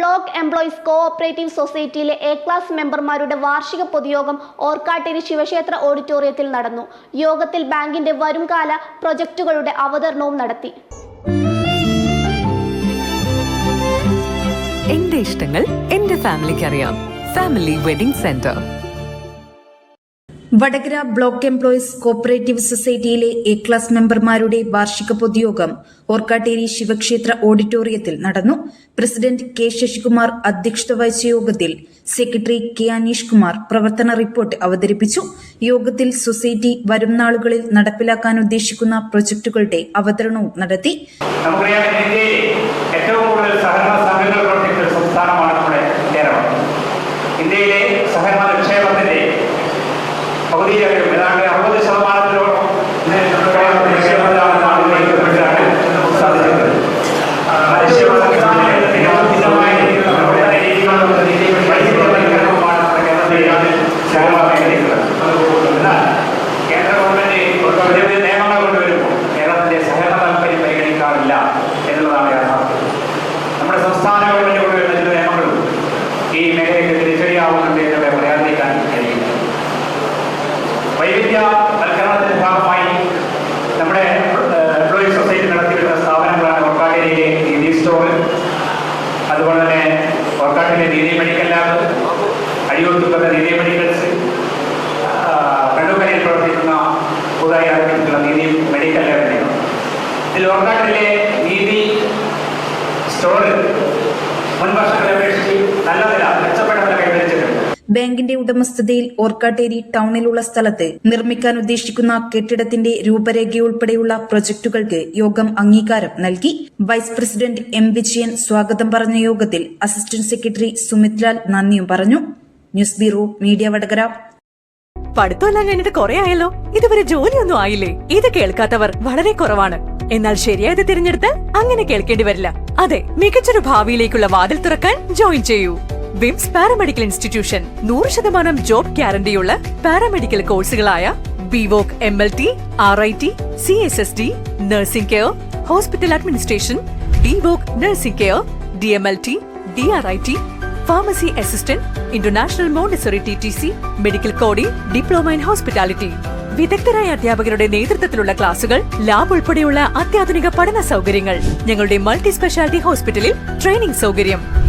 Block employees cooperative സൊസൈറ്റിയിലെ A class മെമ്പർമാരുടെ വാർഷിക പൊതുയോഗം ഓർക്കാട്ടേരി ശിവക്ഷേത്ര ഓഡിറ്റോറിയത്തിൽ നടന്നു. യോഗത്തിൽ ബാങ്കിന്റെ വരുംകാല പ്രൊജക്ടുകളുടെ അവതരണവും നടത്തി. എന്റെ ഇഷ്ടങ്ങൾ എന്റെ ഫാമിലിക്ക് അറിയാം family wedding centre. Vadakara block employees cooperative സൊസൈറ്റിയിലെ A class മെമ്പർമാരുടെ വാർഷിക പൊതുയോഗം ഓർക്കാട്ടേരി ശിവക്ഷേത്ര ഓഡിറ്റോറിയത്തിൽ നടന്നു. പ്രസിഡന്റ് കെ ശശികുമാർ അധ്യക്ഷത വഹിച്ച യോഗത്തിൽ സെക്രട്ടറി കെ അനീഷ് കുമാർ പ്രവർത്തന റിപ്പോർട്ട് അവതരിപ്പിച്ചു. യോഗത്തിൽ സൊസൈറ്റി വരും നാളുകളിൽ നടപ്പിലാക്കാൻ ഉദ്ദേശിക്കുന്ന പ്രൊജക്ടുകളുടെ അവതരണവും നടത്തി. ഏറ്റവും കൂടുതൽ കേരളത്തിലെ സഹകരണ മേഖലയ്ക്കുള്ളത് എന്നാൽ കേന്ദ്ര ഗവൺമെന്റ് നിരവധി നിയമങ്ങൾ കൊണ്ടുവരുമ്പോൾ കേരളത്തിന്റെ സഹകരണ താല്പര്യം പരിഗണിക്കാറില്ല എന്നുള്ളതാണ് യാഥാർത്ഥ്യം. ഓർക്കാട്ടിലെ നീതി മെഡിക്കൽ ലാബ് അഴിയൂർത്തുപ്പത്തെ നീതി മെഡിക്കൽസ് കണ്ണൂക്കരയിൽ പ്രവർത്തിക്കുന്ന പുതുതായി ആരംഭിച്ചിട്ടുള്ള നീതി മെഡിക്കൽ ലാബ് എന്നിവ ഇതിൽ ഓർക്കാട്ടിലെ നീതി സ്റ്റോറിൽ മുൻ ബാങ്കിന്റെ ഉടമസ്ഥതയിൽ ഓർക്കാട്ടേരി ടൌണിലുള്ള സ്ഥലത്ത് നിർമ്മിക്കാൻ ഉദ്ദേശിക്കുന്ന കെട്ടിടത്തിന്റെ രൂപരേഖയുൾപ്പെടെയുള്ള പ്രൊജക്ടുകൾക്ക് യോഗം അംഗീകാരം നൽകി. വൈസ് പ്രസിഡന്റ് എം വിജയൻ സ്വാഗതം പറഞ്ഞ യോഗത്തിൽ അസിസ്റ്റന്റ് സെക്രട്ടറി സുമിത് ലാൽ നന്ദിയും പറഞ്ഞു. News bureau media Vadakara. പഠിത്തമെല്ലാം കഴിഞ്ഞിട്ട് കുറെ ആയല്ലോ. ഇതുവരെ ജോലിയൊന്നും ആയില്ലേ? ഇത് കേൾക്കാത്തവർ വളരെ കുറവാണ്. എന്നാൽ ശരിയായത് തിരഞ്ഞെടുത്ത് അങ്ങനെ കേൾക്കേണ്ടി വരില്ല. അതെ മികച്ചൊരു ഭാവിയിലേക്കുള്ള വാതിൽ തുറക്കാൻ ജോയിൻ ചെയ്യൂ. വിംസ് പാരാമെഡിക്കൽ ഇൻസ്റ്റിറ്റ്യൂഷൻ നൂറ് ശതമാനം ജോബ് ഗ്യാരണ്ടിയുള്ള paramedical കോഴ്സുകളായ BVoc M L T R I T C S S D nursing care hospital administration DVoc nursing care D M L T D R I T pharmacy assistant international Montessori T T C medical coding diploma in hospitality. വിദഗ്ധരായ അധ്യാപകരുടെ നേതൃത്വത്തിലുള്ള ക്ലാസുകൾ lab ഉൾപ്പെടെയുള്ള അത്യാധുനിക പഠന സൗകര്യങ്ങൾ ഞങ്ങളുടെ multi speciality ഹോസ്പിറ്റലിൽ ട്രെയിനിംഗ് സൗകര്യം.